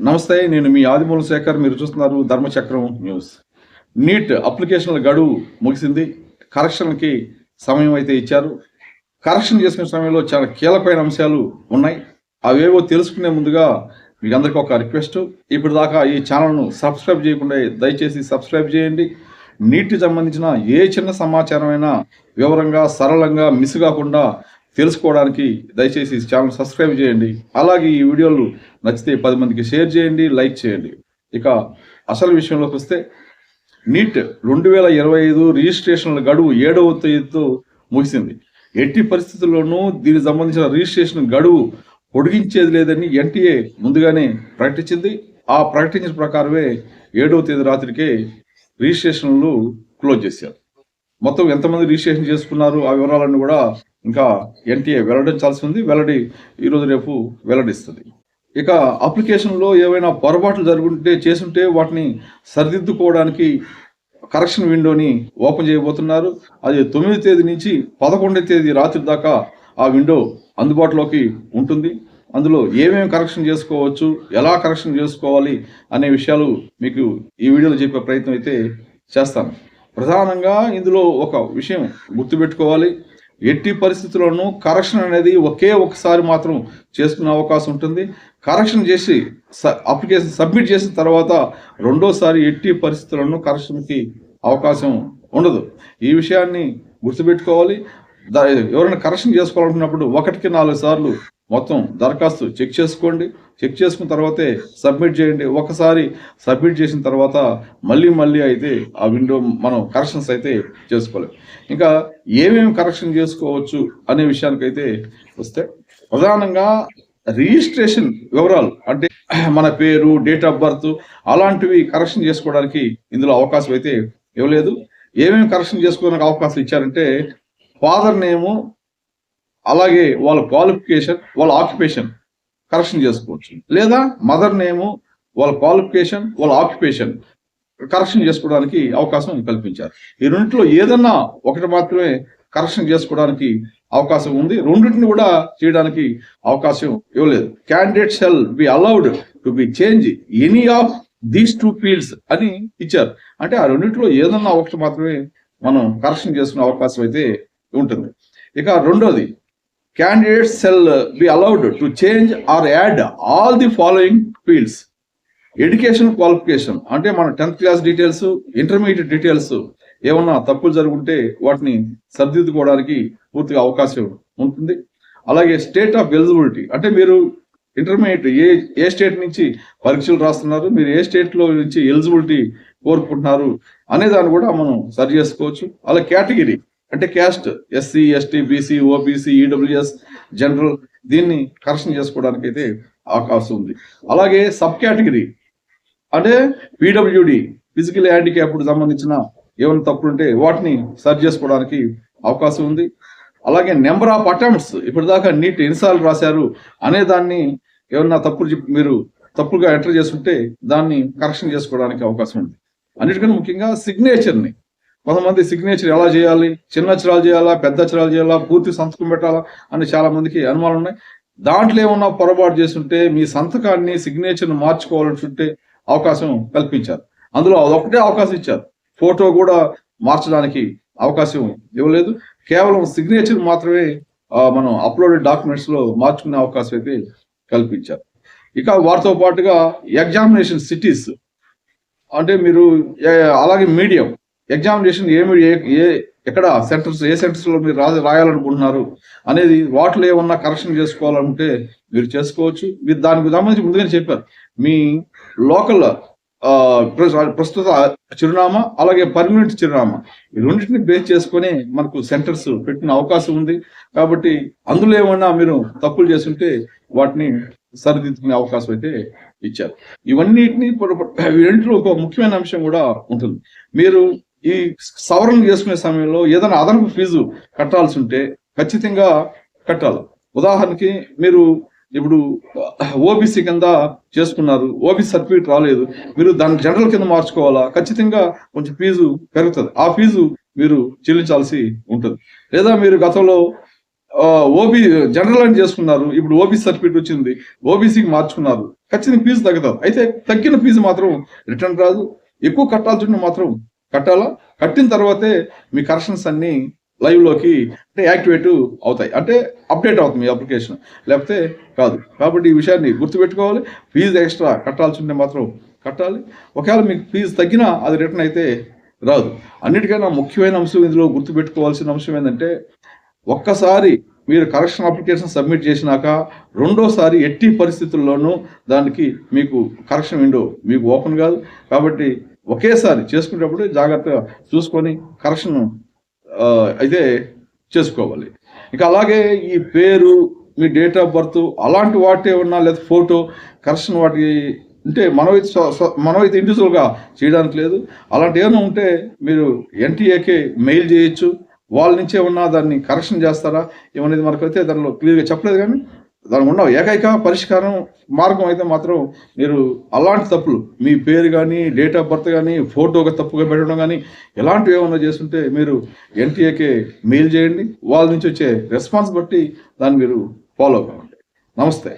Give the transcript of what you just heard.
నమస్తే నేను మీ ఆదిమూల శేఖర్ మీరు చూస్తున్నారు ధర్మచక్రం న్యూస్. నీట్ అప్లికేషన్ల గడువు ముగిసింది. కరెక్షన్కి సమయం అయితే ఇచ్చారు. కరెక్షన్ చేసుకునే సమయంలో చాలా కీలకమైన అంశాలు ఉన్నాయి. అవేవో తెలుసుకునే ముందుగా మీకు అందరికీ ఒక రిక్వెస్ట్. ఇప్పుడు దాకా ఈ ఛానల్ను సబ్స్క్రైబ్ చేయకుండా దయచేసి సబ్స్క్రైబ్ చేయండి. నీట్కి సంబంధించిన ఏ చిన్న సమాచారమైనా వివరంగా సరళంగా మిస్ కాకుండా తెలుసుకోవడానికి దయచేసి ఛానల్ సబ్స్క్రైబ్ చేయండి. అలాగే ఈ వీడియోలు నచ్చితే పది మందికి షేర్ చేయండి లైక్ చేయండి. ఇక అసలు విషయంలోకి వస్తే నీట్ రెండు వేల ఇరవై ఐదు రిజిస్ట్రేషన్ల గడువు ఏడవ తేదీతో ముగిసింది. ఎట్టి పరిస్థితుల్లోనూ దీనికి సంబంధించిన రిజిస్ట్రేషన్ గడువు పొడిగించేది లేదని ఎన్టీఏ ముందుగానే ప్రకటించింది. ఆ ప్రకటించిన ప్రకారమే ఏడవ తేదీ రాత్రికే రిజిస్ట్రేషన్లు క్లోజ్ చేశారు. మొత్తం ఎంతమంది రిజిస్ట్రేషన్ చేసుకున్నారు? ఆ వివరాలన్నీ కూడా ఇంకా ఎన్టీఏ వెల్లడించాల్సి ఉంది వెల్లడి ఈరోజు రేపు వెల్లడిస్తుంది. ఇక అప్లికేషన్లో ఏవైనా పొరపాట్లు జరుగుంటే చేసుంటే వాటిని సరిదిద్దుకోవడానికి కరెక్షన్ విండోని ఓపెన్ చేయబోతున్నారు. అది తొమ్మిది తేదీ నుంచి పదకొండవ తేదీ రాత్రి దాకా ఆ విండో అందుబాటులోకి ఉంటుంది. అందులో ఏమేమి కరెక్షన్ చేసుకోవచ్చు ఎలా కరెక్షన్ చేసుకోవాలి అనే విషయాలు మీకు ఈ వీడియోలో చెప్పే ప్రయత్నం అయితే చేస్తాను. ప్రధానంగా ఇందులో ఒక విషయం గుర్తుపెట్టుకోవాలి. ఎట్టి పరిస్థితుల్లోనూ కరెక్షన్ అనేది ఒకే ఒకసారి మాత్రం చేసుకునే అవకాశం ఉంటుంది. కరెక్షన్ చేసి స- అప్లికేషన్ సబ్మిట్ చేసిన తర్వాత రెండోసారి ఎట్టి పరిస్థితుల్లోనూ కరెక్షన్కి అవకాశం ఉండదు. ఈ విషయాన్ని గుర్తుపెట్టుకోవాలి. ఎవరైనా కరెక్షన్ చేసుకోవాలనుకున్నప్పుడు ఒకటికి నాలుగు సార్లు మొత్తం దరఖాస్తు చెక్ చేసుకోండి. చెక్ చేసుకున్న తర్వాతే సబ్మిట్ చేయండి. ఒకసారి సబ్మిట్ చేసిన తర్వాత మళ్ళీ మళ్ళీ అయితే ఆ విండో మనం కరెక్షన్స్ అయితే చేసుకోలేము ఇంకా ఏమేమి కరెక్షన్ చేసుకోవచ్చు అనే విషయానికైతే వస్తే ప్రధానంగా రిజిస్ట్రేషన్ వివరాలు అంటే మన పేరు డేట్ ఆఫ్ బర్త్ అలాంటివి కరెక్షన్ చేసుకోవడానికి ఇందులో అవకాశం అయితే ఇవ్వలేదు. ఏమేమి కరెక్షన్ చేసుకోవడానికి అవకాశం ఇచ్చారంటే ఫాదర్ నేము అలాగే వాళ్ళ క్వాలిఫికేషన్ వాళ్ళ ఆక్యుపేషన్ కరెక్షన్ చేసుకోవచ్చు. లేదా మదర్ నేము వాళ్ళ క్వాలిఫికేషన్ వాళ్ళ ఆక్యుపేషన్ కరెక్షన్ చేసుకోవడానికి అవకాశం కల్పించారు. ఈ రెండింటిలో ఏదన్నా ఒకటి మాత్రమే కరెక్షన్ చేసుకోవడానికి అవకాశం ఉంది. రెండింటిని కూడా చేయడానికి అవకాశం ఇవ్వలేదు. Candidate shall be allowed to be change any of these two fields అని ఇచ్చారు. అంటే ఆ రెండింటిలో ఏదన్నా ఒకటి మాత్రమే మనం కరెక్షన్ చేసుకునే అవకాశం అయితే ఉంటుంది. ఇక రెండోది candidates shall be allowed to change or add all the following fields education qualification అంటే మన tenth class details intermediate details ఏమన్నా తప్పులు జరుగుంటే వాటిని సరిదిద్దుకోవడానికి పూర్తిగా అవకాశం ఉంటుంది. అలాగే స్టేట్ ఆఫ్ ఎలిజిబిలిటీ అంటే మీరు ఇంటర్మీడియట్ ఏ ఏ స్టేట్ నుంచి పరీక్షలు రాస్తున్నారు మీరు ఏ స్టేట్లో నుంచి ఎలిజిబిలిటీ కోరుకుంటున్నారు అనే దాన్ని కూడా మనం సరి చేసుకోవచ్చు. అలా కేటగిరీ అంటే caste SC ST BC OBC EWS general దీన్ని కరెక్షన్ చేసుకోవడానికి అయితే అవకాశం ఉంది. అలాగే సబ్ కేటగిరీ అంటే పీడబ్ల్యూడి ఫిజికల్ హ్యాండిక్యాప్డ్ సంబంధించిన ఏమైనా తప్పులు ఉంటే వాటిని సరి చేసుకోవడానికి అవకాశం ఉంది. అలాగే నెంబర్ ఆఫ్ అటెంప్ట్స్ ఇప్పటిదాకా నీట్ ఎన్నిసార్లు రాశారు అనే దాన్ని ఏమన్నా తప్పులు మీరు తప్పులుగా ఎంటర్ చేస్తుంటే దాన్ని కరెక్షన్ చేసుకోవడానికి అవకాశం ఉంది. అన్నిటికన్నా ముఖ్యంగా సిగ్నేచర్ని కొంతమంది సిగ్నేచర్ ఎలా చేయాలి చిన్న అక్షరాలు చేయాలా పెద్ద అక్షరాలు చేయాలా పూర్తి సంతకం పెట్టాలా అని చాలా మందికి అనుమానాలు ఉన్నాయి. దాంట్లో ఏమన్నా పొరపాటు చేస్తుంటే మీ సంతకాన్ని సిగ్నేచర్ని మార్చుకోవాలంటుంటే అవకాశం కల్పించారు. అందులో అదొకటే అవకాశం ఇచ్చారు. ఫోటో కూడా మార్చడానికి అవకాశం ఇవ్వలేదు. కేవలం సిగ్నేచర్ మాత్రమే మనం అప్లోడెడ్ డాక్యుమెంట్స్లో మార్చుకునే అవకాశం అయితే కల్పించారు. ఇక వారితో పాటుగా ఎగ్జామినేషన్ సిటీస్ అంటే మీరు అలాగే మీడియం ఎగ్జామినేషన్ ఏమి ఏ ఎక్కడ సెంటర్స్ ఏ సెంటర్స్లో మీరు రా రాయాలనుకుంటున్నారు అనేది వాటిలో ఏమన్నా కరెక్షన్ చేసుకోవాలంటే మీరు చేసుకోవచ్చు. మీరు దానికి సంబంధించి ముందుగానే చెప్పారు. మీ లోకల్ ప్రస్తుత చిరునామా అలాగే పర్మనెంట్ చిరునామా ఈ రెండింటిని బేస్ చేసుకొని మనకు సెంటర్స్ పెట్టిన అవకాశం ఉంది. కాబట్టి అందులో ఏమన్నా మీరు తప్పులు చేస్తుంటే వాటిని సరిదిద్దుకునే అవకాశం అయితే ఇచ్చారు. ఇవన్నిటిని వీరింటిలో ఒక ముఖ్యమైన అంశం కూడా ఉంటుంది. మీరు ఈ సవరణ చేసుకునే సమయంలో ఏదైనా అదనపు ఫీజు కట్టాల్సి ఉంటే ఖచ్చితంగా కట్టాలి. ఉదాహరణకి మీరు ఇప్పుడు ఓబీసీ కింద చేసుకున్నారు ఓబీసీ సర్టిఫికేట్ రాలేదు మీరు దాన్ని జనరల్ కింద మార్చుకోవాలా? ఖచ్చితంగా కొంచెం ఫీజు పెరుగుతుంది. ఆ ఫీజు మీరు చెల్లించాల్సి ఉంటుంది. లేదా మీరు గతంలో ఓబీ జనరల్ అని చేసుకున్నారు ఇప్పుడు ఓబీసీ సర్టిఫికేట్ వచ్చింది ఓబీసీకి మార్చుకున్నారు ఖచ్చితంగా ఫీజు తగ్గుతుంది. అయితే తగ్గిన ఫీజు మాత్రం రిటర్న్ రాదు ఎక్కువ కట్టాల్సి ఉంటే మాత్రం కట్టాలా? కట్టిన తర్వాతే మీ కరెక్షన్స్ అన్ని లైవ్లోకి అంటే యాక్టివేట్ అవుతాయి. అంటే అప్డేట్ అవుతుంది మీ అప్లికేషన్. లేకపోతే కాదు. కాబట్టి ఈ విషయాన్ని గుర్తుపెట్టుకోవాలి. ఫీజు ఎక్స్ట్రా కట్టాల్సి ఉంటే మాత్రం కట్టాలి. ఒకవేళ మీకు ఫీజు తగ్గినా అది రిటర్న్ అయితే రాదు. అన్నిటికైనా ముఖ్యమైన అంశం ఇందులో గుర్తుపెట్టుకోవాల్సిన అంశం ఏంటంటే ఒక్కసారి మీరు కరెక్షన్ అప్లికేషన్ సబ్మిట్ చేసినాక రెండోసారి ఎట్టి పరిస్థితుల్లోనూ దానికి మీకు కరెక్షన్ విండో మీకు ఓపెన్ కాదు. కాబట్టి ఒకేసారి చేసుకునేటప్పుడు జాగ్రత్తగా చూసుకొని కరెక్షన్ అయితే చేసుకోవాలి. ఇంకా అలాగే ఈ పేరు మీ డేట్ ఆఫ్ బర్త్ అలాంటి వాటి ఉన్నా లేదా ఫోటో కరెక్షన్ వాటి ఉంటే మనమైతే స్వ- మనమైతే ఇండివిజువల్గా చేయడానికి లేదు. అలాంటి ఏమైనా ఉంటే మీరు ఎన్టీఏకే మెయిల్ చేయొచ్చు. వాళ్ళ నుంచి ఏమన్నా దాన్ని కరెక్షన్ చేస్తారా? ఏమనేది మనకైతే దానిలో క్లియర్గా చెప్పలేదు కానీ దానికి ఉన్న ఏకైక పరిష్కారం మార్గం అయితే మాత్రం మీరు అలాంటి తప్పులు మీ పేరు కానీ డేట్ ఆఫ్ బర్త్ కానీ ఫోటోగా తప్పుగా పెట్టడం కానీ ఎలాంటివి ఏమన్నా చేస్తుంటే మీరు ఎన్టీఏకే మెయిల్ చేయండి. వాళ్ళ నుంచి వచ్చే రెస్పాన్స్ బట్టి దాన్ని మీరు ఫాలో కావండి నమస్తే.